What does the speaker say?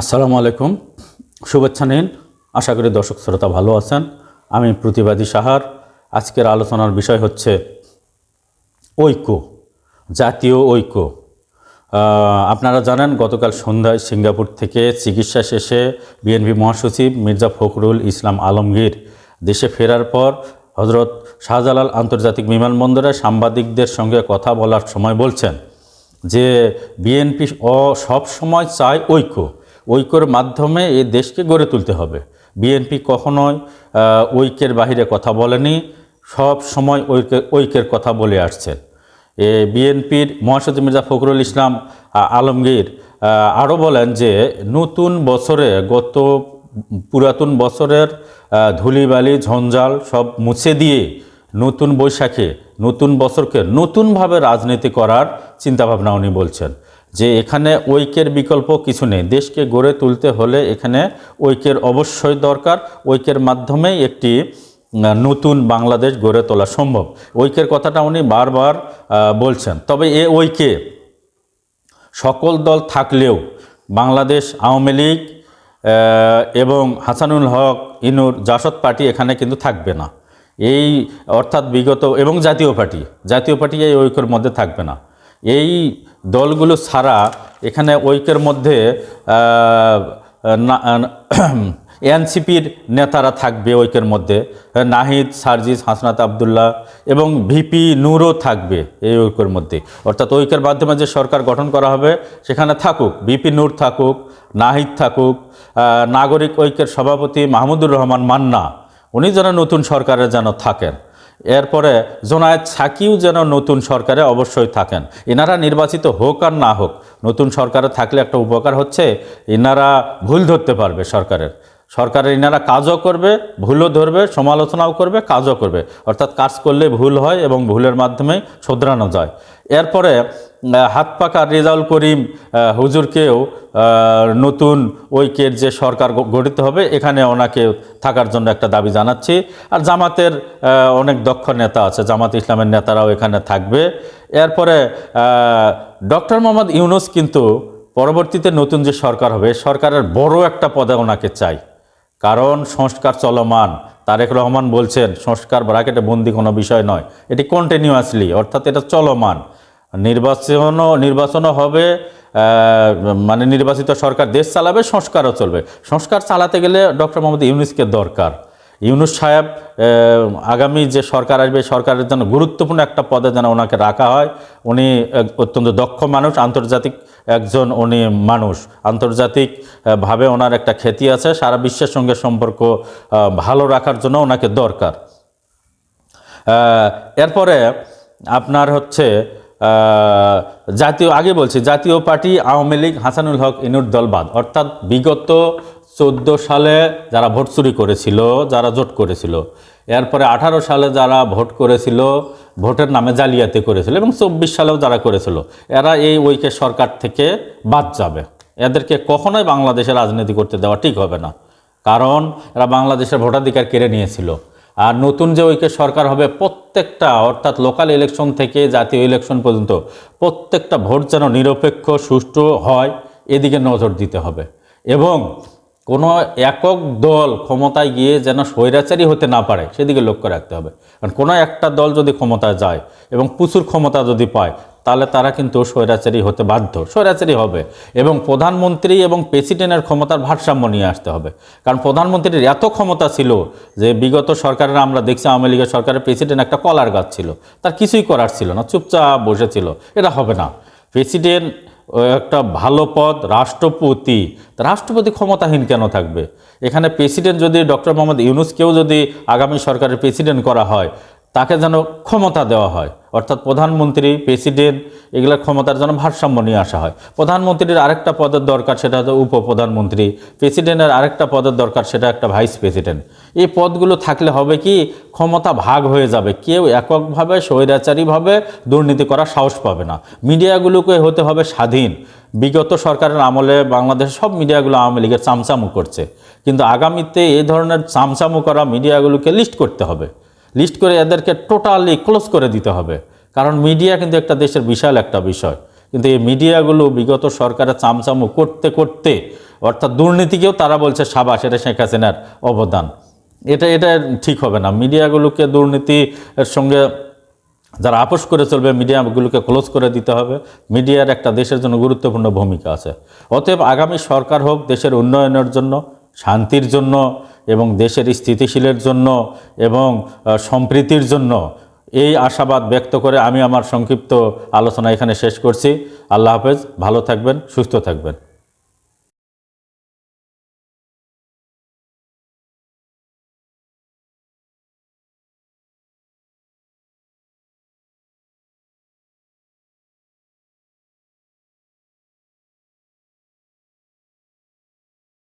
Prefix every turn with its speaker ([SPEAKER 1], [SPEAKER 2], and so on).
[SPEAKER 1] আসসালামু আলাইকুম। শুভেচ্ছা নিন। আশা করি দর্শক শ্রোতা ভালো আছেন। আমি প্রতিবাদী সাহার। আজকের আলোচনার বিষয় হচ্ছে ঐক্য, জাতীয় ঐক্য। আপনারা জানেন, গতকাল সন্ধ্যায় সিঙ্গাপুর থেকে চিকিৎসা শেষে বিএনপি মহাসচিব মির্জা ফখরুল ইসলাম আলমগীর দেশে ফেরার পর হজরত শাহজালাল আন্তর্জাতিক বিমানবন্দরে সাংবাদিকদের সঙ্গে কথা বলার সময় বলছেন যে বিএনপি অ, সব সময় চায় ঐক্য। ঐক্যর মাধ্যমে এই দেশকে গড়ে তুলতে হবে। বিএনপি কখনোই ঐক্যের বাহিরে কথা বলেনি, সব সময় ঐক্যের ঐক্যের কথা বলে আসছে। এ বিএনপির মহাসচিব মির্জা ফখরুল ইসলাম আলমগীর আরও বলেন যে, নতুন বছরে গত পুরাতন বছরের ধুলিবালি, ঝঞ্ঝাল সব মুছে দিয়ে নতুন বৈশাখে, নতুন বছরকে নতুনভাবে রাজনীতি করার চিন্তাভাবনা উনি বলছেন। যে এখানে ঐক্যের বিকল্প কিছু নেই। দেশকে গড়ে তুলতে হলে এখানে ঐক্যের অবশ্যই দরকার। ঐক্যের মাধ্যমেই একটি নতুন বাংলাদেশ গড়ে তোলা সম্ভব। ঐক্যের কথাটা উনি বারবার বলছেন। তবে এ ঐক্যে সকল দল থাকলেও বাংলাদেশ, আওয়ামী লীগ এবং হাসানুল হক, ইনুর, জাসদ পার্টি এখানে কিন্তু থাকবে না। এই অর্থাৎ বিগত, এবং জাতীয় পার্টি জাতীয় পার্টি এই ঐক্যের মধ্যে থাকবে না। এই দলগুলো ছাড়া এখানে ঐক্যের মধ্যে এনসিপির নেতারা থাকবে ঐক্যের মধ্যে, নাহিদ, সার্জিস, হাসনাত আবদুল্লাহ এবং ভিপি নূরও থাকবে এই ঐক্যের মধ্যে। অর্থাৎ ঐক্যের মাধ্যমে যে সরকার গঠন করা হবে সেখানে থাকুক, ভিপি নূর থাকুক, নাহিদ থাকুক নাগরিক ঐক্যের সভাপতি মাহমুদুর রহমান মান্না, উনি যেন নতুন সরকারে যেন থাকেন। এরপরে, জোনায়েদ সাকিও যেন নতুন সরকারে অবশ্যই থাকেন। এনারা নির্বাচিত হোক আর না হোক, নতুন সরকারে থাকলে একটা উপকার হচ্ছে এনারা ভুল ধরতে পারবে সরকারের। সরকারের ইনারা কাজও করবে, ভুলও ধরবে, সমালোচনাও করবে, কাজও করবে। অর্থাৎ কাজ করলে ভুল হয় এবং ভুলের মাধ্যমে শোধরানো যায়। এরপরে হাত পাকা রেজাউল করিম হুজুরকেও নতুন ঐক্যের যে সরকার গঠিত হবে, এখানে ওনাকে থাকার জন্য একটা দাবি জানাচ্ছি। আর জামাতের অনেক দক্ষ নেতা আছে, জামাত ইসলামের নেতারাও এখানে থাকবে। এরপরে ডক্টর মোহাম্মদ ইউনুস কিন্তু পরবর্তীতে নতুন যে সরকার হবে, সরকারের বড় একটা পদে ওনাকে চাই। কারণ সংস্কার চলমান। তারেক রহমান বলছেন, সংস্কার ব্রাকেটে বন্দি কোনো বিষয় নয়। এটি কন্টিনিউয়াসলি অর্থাৎ এটা চলমান। নির্বাচনও নির্বাচনও হবে মানে নির্বাচিত সরকার দেশ চালাবে, সংস্কারও চলবে। সংস্কার চালাতে গেলে ডক্টর মোহাম্মদ ইউনুসকে দরকার। ইউনুস সাহেব আগামী যে সরকার আসবে সরকারের জন্য গুরুত্বপূর্ণ একটা পদে যেন ওনাকে রাখা হয়। উনি অত্যন্ত দক্ষ মানুষ আন্তর্জাতিক একজন উনি মানুষ। আন্তর্জাতিক আহ, ভাবে ওনার একটা খ্যাতি আছে সারা বিশ্বের সঙ্গে সম্পর্ক ভালো রাখার জন্য ওনাকে দরকার। এরপরে আপনার হচ্ছে জাতীয় আগে বলছি জাতীয় পার্টি আওয়ামী লীগ হাসানুল হক ইনুর দলবাদ অর্থাৎ বিগত চোদ্দ সালে যারা ভোট চুরি করেছিল, যারা জোট করেছিল, এরপরে আঠারো সালে যারা ভোট করেছিল, ভোটের নামে জালিয়াতি করেছিল এবং চব্বিশ সালেও যারা করেছিল, এরা এই ঐক্যের সরকার থেকে বাদ যাবে। এদেরকে কখনোই বাংলাদেশে রাজনীতি করতে দেওয়া ঠিক হবে না। কারণ এরা বাংলাদেশের ভোটাধিকার কেড়ে নিয়েছিল। আর নতুন যে ঐক্যের সরকার হবে, প্রত্যেকটা, অর্থাৎ লোকাল ইলেকশন থেকে জাতীয় ইলেকশন পর্যন্ত, প্রত্যেকটা ভোট যেন নিরপেক্ষ, সুষ্ঠু হয়, এদিকে নজর দিতে হবে। এবং কোনো একক দল ক্ষমতায় গিয়ে যেন স্বৈরাচারী হতে না পারে, সেদিকে লক্ষ্য রাখতে হবে। কারণ কোনো একটা দল যদি ক্ষমতায় যায় এবং প্রচুর ক্ষমতা যদি পায়, তাহলে তারা কিন্তু স্বৈরাচারী হতে বাধ্য। স্বৈরাচারী হবে এবং প্রধানমন্ত্রী এবং প্রেসিডেন্টের ক্ষমতার ভারসাম্য নিয়ে আসতে হবে। কারণ প্রধানমন্ত্রীর এত ক্ষমতা ছিল যে বিগত সরকারের, আমরা দেখছি আওয়ামী লীগের সরকারের প্রেসিডেন্ট একটা কলার গাছ ছিল। তার কিছুই করার ছিল না, চুপচাপ বসেছিল। এটা হবে না। প্রেসিডেন্ট একটা ভালো পদ, রাষ্ট্রপতি। রাষ্ট্রপতি ক্ষমতাহীন কেন থাকবে? এখানে প্রেসিডেন্ট যদি ডক্টর মোহাম্মদ ইউনুসকেও যদি আগামী সরকারের প্রেসিডেন্ট করা হয়, তাকে যেন ক্ষমতা দেওয়া হয়। অর্থাৎ প্রধানমন্ত্রী, প্রেসিডেন্ট এগুলোর ক্ষমতার জন্য ভারসাম্য নিয়ে আসা হয়। প্রধানমন্ত্রীর আরেকটা পদের দরকার, সেটা হচ্ছে উপপ্রধানমন্ত্রী। প্রেসিডেন্টের আরেকটা পদের দরকার, সেটা একটা ভাইস প্রেসিডেন্ট। এই পদগুলো থাকলে হবে কি, ক্ষমতা ভাগ হয়ে যাবে। কেউ এককভাবে, স্বৈরাচারীভাবে দুর্নীতি করার সাহস পাবে না। মিডিয়াগুলোকে হতে হবে স্বাধীন। বিগত সরকারের আমলে বাংলাদেশের সব মিডিয়াগুলো আওয়ামী লীগের চামচামু করছে। কিন্তু আগামীতে এই ধরনের চামচামু করা মিডিয়াগুলোকে লিস্ট করতে হবে। লিস্ট করে এদেরকে টোটালি ক্লোজ করে দিতে হবে। কারণ মিডিয়া কিন্তু একটা দেশের বিশাল একটা বিষয়। কিন্তু এই মিডিয়াগুলো বিগত সরকারের চামচামু করতে করতে, অর্থাৎ দুর্নীতিকেও তারা বলছে সাবাস, এটা শেখ হাসিনার অবদান। এটা এটা ঠিক হবে না। মিডিয়াগুলোকে দুর্নীতির সঙ্গে যারা আপোষ করে চলবে মিডিয়াগুলোকে ক্লোজ করে দিতে হবে। মিডিয়ার একটা দেশের জন্য গুরুত্বপূর্ণ ভূমিকা আছে। অতএব আগামী সরকার হোক, দেশের উন্নয়নের জন্য শান্তির জন্য এবং দেশের স্থিতিশীলের জন্য এবং সম্প্রীতির জন্য এই আশাবাদ ব্যক্ত করে আমি আমার সংক্ষিপ্ত আলোচনা এখানে শেষ করছি। আল্লাহ হাফেজ, ভালো থাকবেন, সুস্থ থাকবেন।